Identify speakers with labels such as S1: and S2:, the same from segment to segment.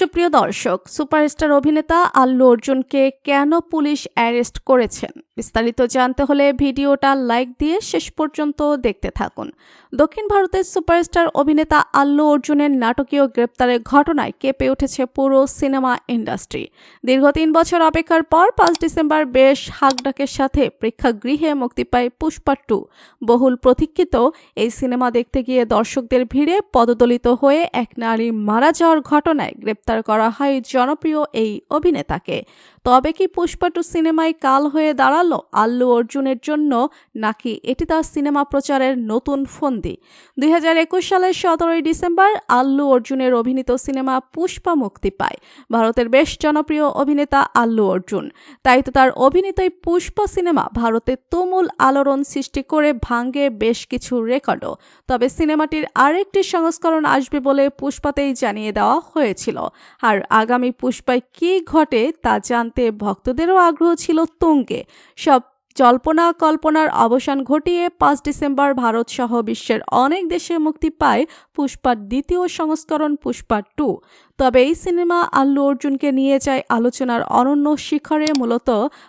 S1: সুপ্রিয় দর্শক সুপারস্টার অভিনেতা আল্লু অর্জুনকে কেন পুলিশ অ্যারেস্ট করেছেন? বিস্তারিত জানতে হলে ভিডিওটা লাইক দিয়ে শেষ পর্যন্ত দেখতে থাকুন। দক্ষিণ ভারতের সুপারস্টার অভিনেতা আল্লু অর্জুনের নাটকীয় গ্রেপ্তারের ঘটনায় কেঁপে উঠেছে পুরো সিনেমা ইন্ডাস্ট্রি। দীর্ঘ তিন বছর অপেক্ষার পর পাঁচ ডিসেম্বর বেশ হাকডাকের সাথে প্রেক্ষাগৃহে মুক্তি পায় পুষ্পা টু। বহুল প্রতীক্ষিত এই সিনেমা দেখতে গিয়ে দর্শকদের ভিড়ে পদদলিত হয়ে এক নারী মারা যাওয়ার ঘটনায় গ্রেপ্তার করা হয় জনপ্রিয় এই অভিনেতাকে। তবে কি পুষ্পা টু সিনেমায় কাল হয়ে দাঁড়াল আল্লু অর্জুনের জন্য, নাকি এটি তার সিনেমা প্রচারের নতুন ফন্দি? দুই হাজার একুশ সালের সতেরোই ডিসেম্বর আল্লু অর্জুনের অভিনীত সিনেমা পুষ্পা মুক্তি পায়। ভারতের বেশ জনপ্রিয় অভিনেতা আল্লু অর্জুন। তাই তো তার অভিনীত এই পুষ্পা সিনেমা ভারতে তুমুল আলোড়ন সৃষ্টি করে ভাঙ্গে বেশ কিছু রেকর্ডও। তবে সিনেমাটির আরেকটি সংস্করণ আসবে বলে পুষ্পাতেই জানিয়ে দেওয়া হয়েছিল। আর আগামী পুষ্পায় কী ঘটে তা জানতে ভক্তদেরও আগ্রহ ছিল তুঙ্গে। সব জল্পনা কল্পনার অবসান ঘটিয়ে পাঁচ ডিসেম্বর ভারত সহ বিশ্বের অনেক দেশে মুক্তি পায় পুষ্পার দ্বিতীয় সংস্করণ পুষ্পা টু। তবে এই সিনেমা আল্লু অর্জুনকে নিয়ে যায় আলোচনার অনন্য শিখরে। মূলত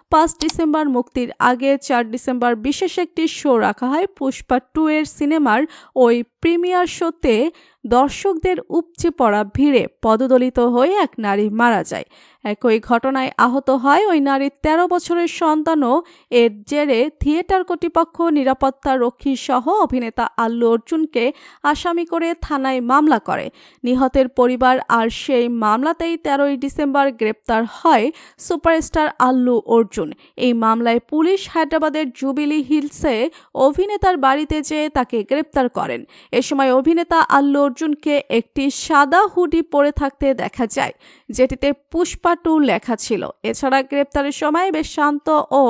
S1: পাঁচ ডিসেম্বর মুক্তির আগে চার ডিসেম্বর বিশেষ একটি শো রাখা হয় পুষ্পা টু এর সিনেমার ওই প্রিমিয়ার শোতে দর্শকদের উপচে পড়া ভিড়ে পদদলিত হয়ে এক নারী মারা যায়। একই ঘটনায় আহত হয় ওই নারীর তেরো বছরের সন্তানও। এর জেরে থিয়েটার কর্তৃপক্ষ, নিরাপত্তা রক্ষী সহ অভিনেতা আল্লু অর্জুনকে আসামি করে থানায় মামলা করে। নিহতের পরিবার আর সেই মামলাতেই তেরোই ডিসেম্বর গ্রেপ্তার হয় সুপারস্টার আল্লু অর্জুন। এই মামলায় পুলিশ হায়দ্রাবাদের জুবিলি হিলসে অভিনেতার বাড়িতে যেয়ে তাকে গ্রেপ্তার করেন। এ সময় অভিনেতা আল্লু অর্জুনকে একটি সাদা হুডি পরে থাকতে দেখা যায়, যেটিতে পুষ্পা টু লেখা ছিল। এছাড়া গ্রেপ্তারের সময় বেশ শান্ত ও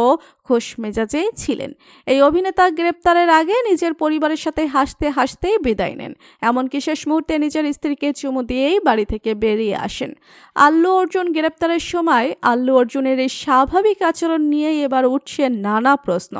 S1: খোশ মেজাজেই ছিলেন। এই অভিনেতা গ্রেপ্তারের আগে নিজের পরিবারের সাথে হাসতে হাসতেই বিদায় নেন। এমনকি শেষ মুহূর্তে নিজের স্ত্রীকে চুমু দিয়েই বাড়ি থেকে বেরিয়ে আসেন। আল্লু অর্জুন গ্রেপ্তারের সময় আল্লু অর্জুনের এই স্বাভাবিক আচরণ নিয়েই এবার উঠছে নানা প্রশ্ন,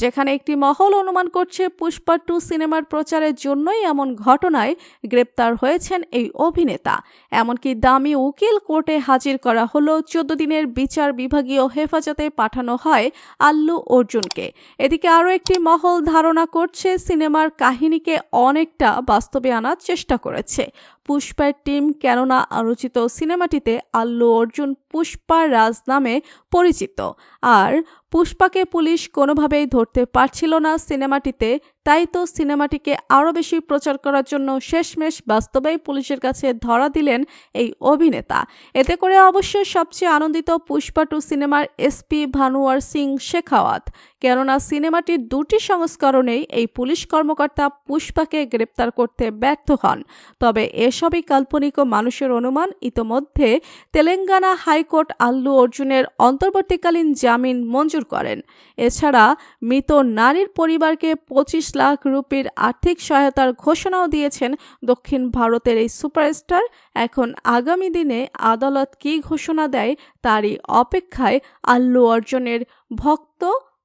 S1: যেখানে একটি মহল অনুমান করছে পুষ্পা টু সিনেমার প্রচারের জন্যই এমন ঘটনায় গ্রেপ্তার হয়েছেন এই অভিনেতা। এমনকি দামি উকিল কোর্টে হাজির করা হলো চোদ্দ দিনের বিচার বিভাগীয় হেফাজতে পাঠানো হয় আল্লু অর্জুনকে। এদিকে আরও একটি মহল ধারণা করছে, সিনেমার কাহিনীকে অনেকটা বাস্তবে আনার চেষ্টা করেছে। পুষ্পার টিম কেননা আলোচিত সিনেমাটিতে আল্লু অর্জুন পুষ্পা রাজ নামে পরিচিত। আর পুষ্পাকে পুলিশ কোনোভাবেই ধরতে পারছিল না সিনেমাটিতে, তাই তো সিনেমাটিকে আরও বেশি প্রচার করার জন্য শেষমেশ বাস্তবেই পুলিশের কাছে ধরা দিলেন এই অভিনেতা। এতে করে অবশ্য সবচেয়ে আনন্দিত পুষ্পা টু সিনেমার এসপি ভানুয়ার সিং শেখাওয়াত। কেননা সিনেমাটির দুটি সংস্করণেই এই পুলিশ কর্মকর্তা পুষ্পাকে গ্রেপ্তার করতে ব্যর্থ হন। তবে এসবই কাল্পনিক ও মানুষের অনুমান। ইতোমধ্যে তেলেঙ্গানা হাইকোর্ট আল্লু অর্জুনের অন্তর্বর্তীকালীন জামিন মঞ্জুর করেন। এছাড়া মৃত নারীর পরিবারকে পঁচিশ লাখ রুপির আর্থিক সহায়তার ঘোষণাও দিয়েছেন দক্ষিণ ভারতের এই সুপারস্টার। এখন আগামী দিনে আদালত কী ঘোষণা দেয় তারই অপেক্ষায় আল্লু অর্জুনের ভক্ত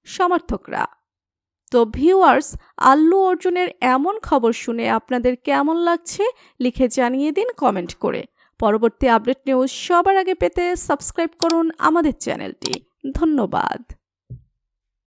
S1: সমর্থকরা। তো ভিউয়ার্স, আল্লু অর্জুনের এমন খবর শুনে আপনাদের কেমন লাগছে লিখে জানিয়ে দিন কমেন্ট করে। পরবর্তী আপডেট নিউজ সবার আগে পেতে সাবস্ক্রাইব করুন আমাদের চ্যানেলটি। ধন্যবাদ।